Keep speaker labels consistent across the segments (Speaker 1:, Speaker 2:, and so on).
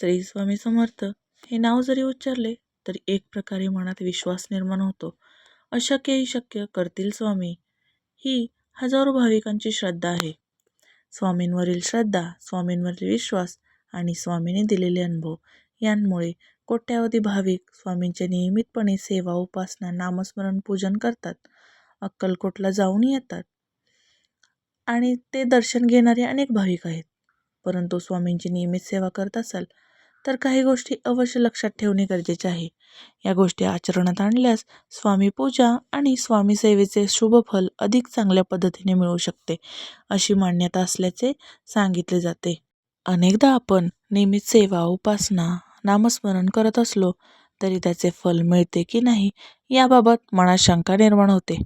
Speaker 1: श्री स्वामी समर्थ हे नाव जरी उच्चारले तरी एक प्रकारे मनात विश्वास निर्माण होतो. अशक्यही शक्य करतील स्वामी. ही हजारो भाविकांची श्रद्धा आहे. स्वामींवरील श्रद्धा स्वामींवरील विश्वास आणि स्वामीने दिलेले अनुभव यांमुळे कोट्यावधी भाविक स्वामींचे नियमितपणे सेवा उपासना नामस्मरण पूजन करतात. अक्कलकोटला जाऊन येतात. आणि ते दर्शन घेणारे अनेक भाविक आहेत. परंतु स्वामींची नियमित सेवा करत असाल तर काही गोष्टी अवश्य लक्षात ठेवणे गरजेचे आहे. या गोष्टी आचरणात आणल्यास स्वामी पूजा आणि स्वामी सेवेचे शुभ फल अधिक चांगल्या पद्धतीने मिळू शकते अशी मान्यता असल्याचे सांगितले जाते. अनेकदा आपण नियमित सेवा उपासना नामस्मरण करत असलो तरी त्याचे फल मिळते की नाही याबाबत मनात शंका निर्माण होते.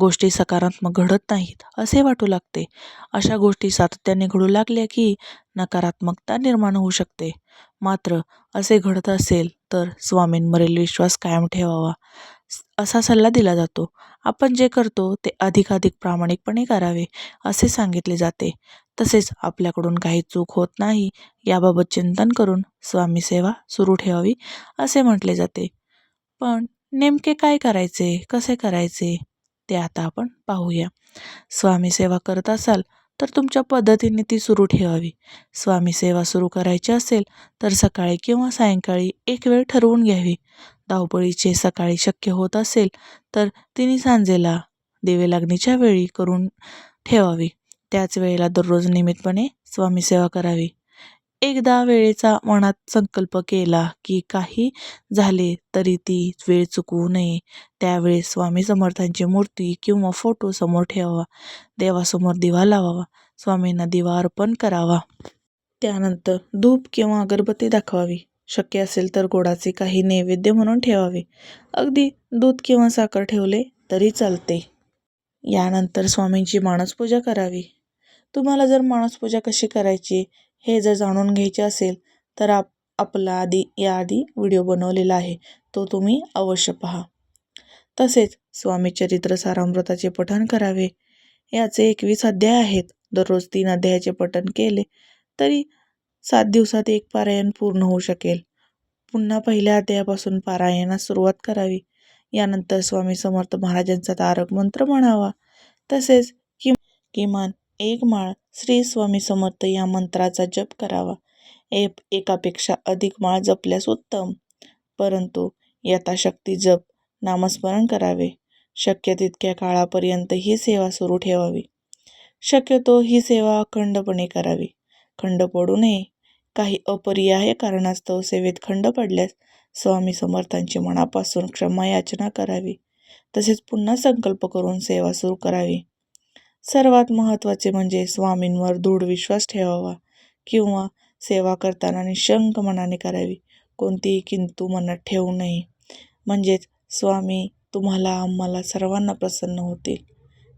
Speaker 1: गोष्टी सकारात्मक घडत नाहीत असे वाटू लागते. अशा गोष्टी सातत्याने घडू लागल्या की नकारात्मकता निर्माण होऊ शकते. मात्र असे घडत असेल तर स्वामींवरील विश्वास कायम ठेवावा. असा सल्ला दिला जातो. आपण जे करतो ते अधिकाधिक प्रामाणिकपणे करावे असे सांगितले जाते. तसेच आपल्याकडून काही चूक होत नाही याबाबत चिंतन करून स्वामी सेवा सुरू ठेवावी असे म्हटले जाते. पण नेमके काय करायचे कसे करायचे ते आता आपण पाहूया. स्वामी सेवा करत असाल तर तुमच्या पद्धतीने ती सुरू ठेवावी. स्वामी सेवा सुरू करायची असेल तर सकाळी किंवा सायंकाळी एक वेळ ठरवून घ्यावी. धावपळीचे सकाळी शक्य होत असेल तर तिने सांजेला दिवे लागणीच्या वेळी करून ठेवावी. त्याच वेळेला दररोज नियमितपणे स्वामीसेवा करावी. एकदा वेळेचा मनात संकल्प केला की काही झाले तरी ती वेळ चुकवू नये. त्यावेळेस स्वामी समर्थांची मूर्ती किंवा फोटो समोर ठेवावा. देवासमोर दिवा लावावा. स्वामींना दिवा अर्पण करावा. त्यानंतर धूप किंवा अगरबत्ती दाखवावी. शक्य असेल तर गोडाचे काही नैवेद्य म्हणून ठेवावे. अगदी दूध किंवा साखर ठेवले तरी चालते. यानंतर स्वामींची मानसपूजा करावी. तुम्हाला जर माणसपूजा कशी करायची हे जर जाणून घ्यायचे असेल तर आप आपला आधी याआधी व्हिडिओ बनवलेला आहे. तो तुम्ही अवश्य पहा. तसेच स्वामी चरित्र सारामृताचे पठण करावे. याचे एकवीस अध्याय आहेत. दररोज तीन अध्यायाचे पठण केले तरी सात दिवसात एक पारायण पूर्ण होऊ शकेल. पुन्हा पहिल्या अध्यायापासून पारायणास सुरुवात करावी. यानंतर स्वामी समर्थ महाराजांचा तारक मंत्र म्हणावा. तसेच कि किमान एक माळ श्री स्वामी समर्थ या मंत्राचा जप करावा. ए एकापेक्षा अधिक माळ जपल्यास उत्तम. परंतु यथाशक्ती जप नामस्मरण करावे. शक्य तितक्या काळापर्यंत ही सेवा सुरू ठेवावी. शक्यतो ही सेवा अखंडपणे करावी. खंड पडू नये. काही अपरिहार्य कारणास्तव सेवेत खंड पडल्यास स्वामी समर्थांची मनापासून क्षमा याचना करावी. तसेच पुन्हा संकल्प करून सेवा सुरू करावी. सर्वात महत्त्वाचे म्हणजे स्वामींवर दृढ विश्वास ठेवावा किंवा सेवा करताना निशंक मनाने करावी. कोणतीही किंतू मनात ठेवू नये. म्हणजेच स्वामी तुम्हाला आम्हाला सर्वांना प्रसन्न होतील.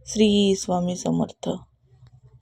Speaker 1: श्री स्वामी समर्थ.